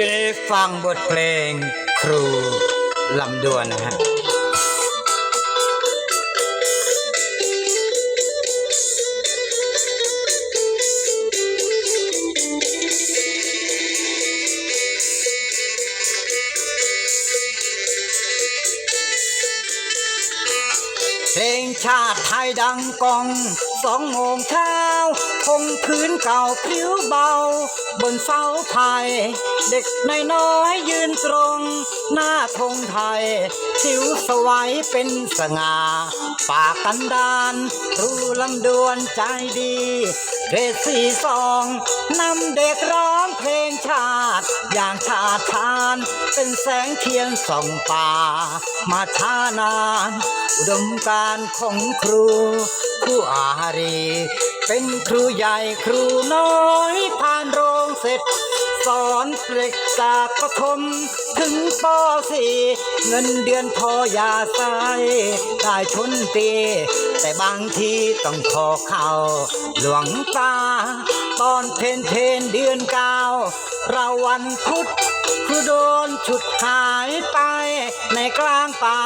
จะได้ฟังบทเพลงครูลำดวนนะฮะเพลงชาติไทยดังกอง สองโมงเช้าคงพื้นเก่าพริ้วเบา บนเสาไทย เด็กน้อยๆยืนตรง หน้าธงไทยผิวสวัยเป็นสง่าปากกันดานรูลำดวนใจดีเรศสีสองนำเด็กร้องเพลงชาติ อย่างชาติทาน เป็นแสงเทียนส่องป่า มาช้านาน อุดมการของครู ผู้อารี เป็นครูใหญ่ครูน้อยผ่านโรงเสร็จ สอนเด็กจากประถมถึงป .4 เงินเดือนพอยาใส่ได้ชนตี แต่บางทีต้องขอเข้าหลวงตา ตอนเพนเพนเดือนเก้าเราวันพุธครูโดนฉุดหายไปในกลางป่า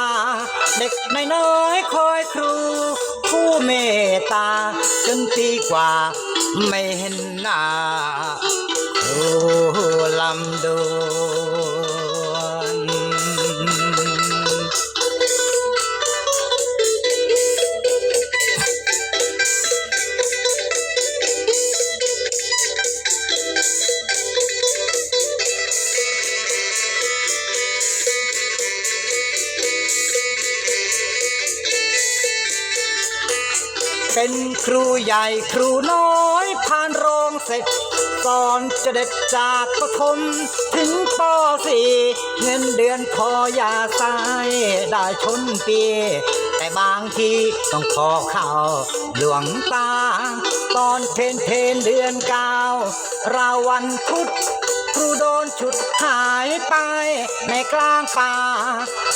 เด็กน้อยคอยครู เมตตาจนตีกว่าไม่เห็นหน้าโอ้ลำดวน เป็นครูใหญ่ครูน้อยผ่านโรงเสร็จสอนจะเด็ดจากประถมถึงป .4 เงินเดือนพอยาสายได้ชนปี แต่บางทีต้องขอเข้าหลวงตา ตอนเพนเพนเดือนเก้าราวันพุธ ครูโดนฉุดหายไปในกลางป่า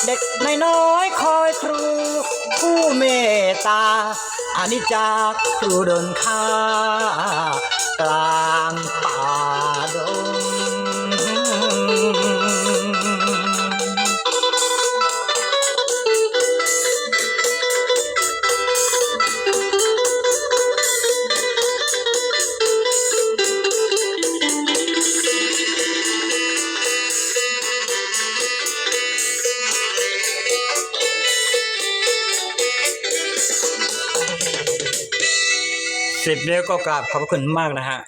เด็กน้อยคอยครู ผู้เมตตาอานิจจากครูโดนฆ่ากลางป่าดน สิบนิ้วก็กราบขอบพระคุณมากนะฮะ